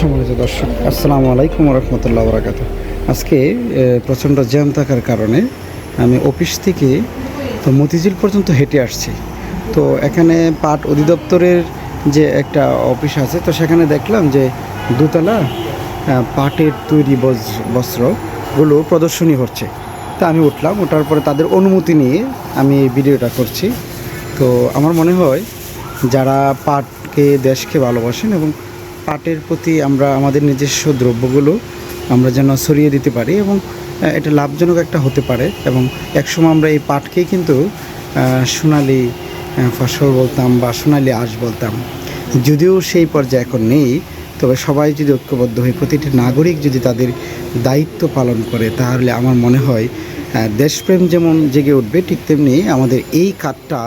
সম্মানিত দর্শক, আসসালামু আলাইকুম রহমতুল্লাহ বরাকাত আজকে প্রচণ্ড জ্যাম থাকার কারণে আমি অফিস থেকে তো মতিঝিল পর্যন্ত হেঁটে আসছি। তো এখানে পাট অধিদপ্তরের যে একটা অফিস আছে, তো সেখানে দেখলাম যে দুতলা পাটের তৈরি বস্ত্রগুলো প্রদর্শনী হচ্ছে। তা আমি উঠলাম, ওঠার পরে তাদের অনুমতি নিয়ে আমি এই ভিডিওটা করছি। তো আমার মনে হয়, যারা পাটকে দেশকে ভালোবাসেন এবং পাটের প্রতি আমরা, আমাদের নিজস্ব দ্রব্যগুলো আমরা যেন ছড়িয়ে দিতে পারি এবং এটা লাভজনক একটা হতে পারে এবং একসময় আমরা এই পাটকেই কিন্তু সোনালি ফসল বলতাম বা সোনালি আঁশ বলতাম। যদিও সেই পর্যায়ে এখন নেই, তবে সবাই যদি ঐক্যবদ্ধ হয়ে প্রতিটি নাগরিক যদি তাদের দায়িত্ব পালন করে, তাহলে আমার মনে হয় দেশপ্রেম যেমন জেগে উঠবে, ঠিক তেমনি আমাদের এই কাজটা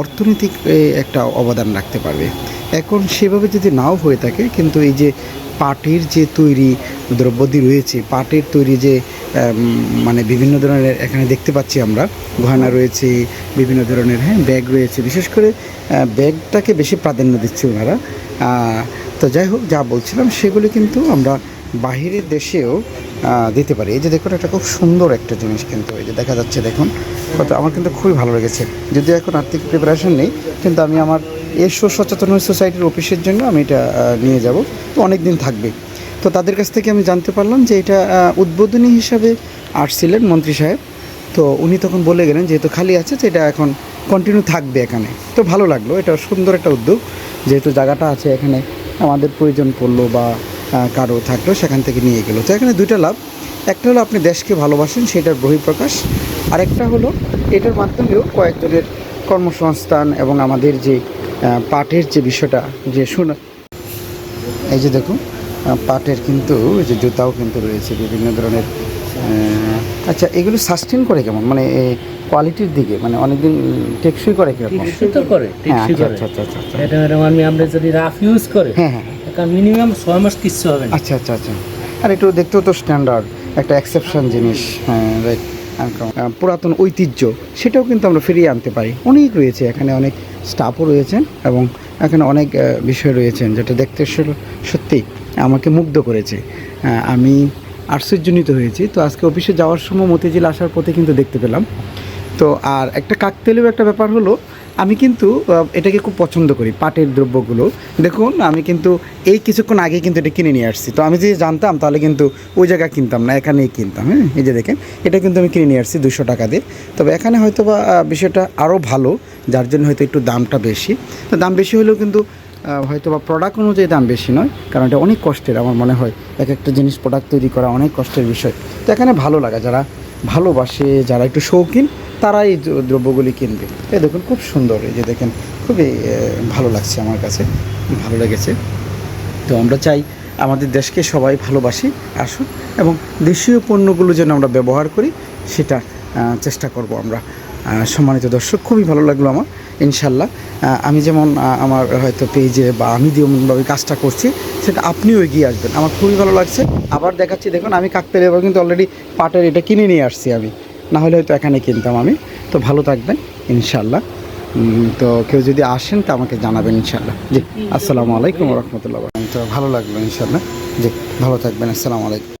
অর্থনৈতিক একটা অবদান রাখতে পারবে। এখন সেভাবে যদি নাও হয়ে থাকে, কিন্তু এই যে পাটের যে তৈরি দ্রব্যাদি রয়েছে, পাটের তৈরি যে মানে বিভিন্ন ধরনের এখানে দেখতে পাচ্ছি আমরা গহনা রয়েছে, বিভিন্ন ধরনের হ্যাঁ ব্যাগ রয়েছে, বিশেষ করে ব্যাগটাকে বেশি প্রাধান্য দিচ্ছে ওনারা। তো যাই হোক, যা বলছিলাম, সেগুলি কিন্তু আমরা বাহিরের দেশেও দিতে পারি। এই যে দেখুন, একটা খুব সুন্দর একটা জিনিস কিন্তু এই যে দেখা যাচ্ছে, দেখুন আমার কিন্তু খুবই ভালো লেগেছে। যদিও এখন আর্থিক প্রিপারেশন নেই, কিন্তু আমি আমার এসো সচেতন সোসাইটির অফিসের জন্য আমি এটা নিয়ে যাব। তো অনেক দিন থাকবে। তো তাদের কাছ থেকে আমি জানতে পারলাম যে এটা উদ্বোধনী হিসাবে আসছিলেন মন্ত্রী সাহেব। তো উনি তখন বলে গেলেন যেহেতু খালি আছে তো এটা এখন কন্টিনিউ থাকবে এখানে। তো ভালো লাগল, এটা সুন্দর একটা উদ্যোগ। যেহেতু জায়গাটা আছে এখানে, আমাদের প্রয়োজন পড়ল বা কারও থাকল, সেখান থেকে নিয়ে গেলো। তো এখানে দুইটা লাভ। একটা হলো আপনি দেশকে ভালোবাসেন, সেটার বহিঃপ্রকাশ। আরেকটা হলো, এটার মাধ্যমেও কয়েকজনের কর্মসংস্থান এবং আমাদের যে পাটের যে বিষয়টা যে শোনা এই যে দেখুন পাটের কিন্তু এই যে জুতাও কিন্তু রয়েছে বিভিন্ন ধরনের আচ্ছা এগুলো সাস্টেন করে কেমন? মানে কোয়ালিটির দিকে মানে অনেকদিন টেকসই করে কীরকম? টেকসই তো করে হ্যাঁ টেকসই আচ্ছা করে। আচ্ছা আচ্ছা আচ্ছা আচ্ছা। এটা ম্যাডাম আমি আমরা যদি রাফ ইউজ করে হ্যাঁ হ্যাঁ। মিনিমাম ছয় মাস কিচ্ছু হবে না। আচ্ছা আচ্ছা আচ্ছা। আর একটু দেখতেও তো স্ট্যান্ডার্ড একটা এক্সেপশন জিনিস হ্যাঁ রাইট পুরাতন ঐতিহ্য, সেটাও কিন্তু আমরা ফিরিয়ে আনতে পারি। অনেক রয়েছে, এখানে অনেক স্টাফও রয়েছেন এবং এখানে অনেক বিষয় রয়েছেন যেটা দেখতে সত্যি আমাকে মুগ্ধ করেছে। আমি আশ্চর্যজনিত হয়েছি। তো আজকে অফিসে যাওয়ার সময় মতিঝিল আসার পথে কিন্তু দেখতে পেলাম। তো আর একটা কাকতেলেও একটা ব্যাপার হলো আমি কিন্তু এটাকে খুব পছন্দ করি, পাটের দ্রব্যগুলো। দেখুন, আমি কিন্তু এই কিছুক্ষণ আগে কিন্তু এটা কিনে নিয়ে আসছি। তো আমি যদি জানতাম, তাহলে কিন্তু ওই জায়গায় কিনতাম না, এখানেই কিনতাম হ্যাঁ? এই যে দেখেন, এটা কিন্তু আমি কিনে নিয়ে আসছি দুশো টাকা দিয়ে। তবে এখানে হয়তো বা বিষয়টা আরও ভালো, যার জন্য হয়তো একটু দামটা বেশি। তো দাম বেশি হলেও কিন্তু হয়তো বা প্রোডাক্ট অনুযায়ী দাম বেশি নয়, কারণ এটা অনেক কষ্টের, আমার মনে হয়। এক একটা জিনিস প্রোডাক্ট তৈরি করা অনেক কষ্টের বিষয়। তো এখানে ভালো লাগা, যারা ভালোবাসে, যারা একটু শৌখিন তারা এই দ্রব্যগুলি কিনবে। এই দেখুন, খুব সুন্দর এই যে দেখেন, খুবই ভালো লাগছে আমার কাছে, ভালো লেগেছে। তো আমরা চাই আমাদের দেশকে সবাই ভালোবাসি আসুন এবং দেশীয় পণ্যগুলো যেন আমরা ব্যবহার করি, সেটা চেষ্টা করব আমরা। সম্মানিত দর্শক, খুবই ভালো লাগল আমার, ইনশাল্লাহ। আমি যেমন আমার হয়তো পেজে বা আমি যেমনভাবে কাজটা করছি, সেটা আপনিও এগিয়ে আসবেন। আমার খুবই ভালো লাগছে। আবার দেখাচ্ছি, দেখুন, আমি কাকতের এবার কিন্তু অলরেডি পাটের এটা কিনে নিয়ে আসছি আমি। না হলে হয়তো এখানে কিনতাম আমি। তো ভালো থাকবেন ইনশাল্লাহ তো কেউ যদি আসেন তো আমাকে জানাবেন ইনশাল্লাহ জি আসসালামু আলাইকুম রহমতুল্লাহ তো ভালো লাগল ইনশাল্লাহ জি ভালো থাকবেন আসসালামু আলাইকুম।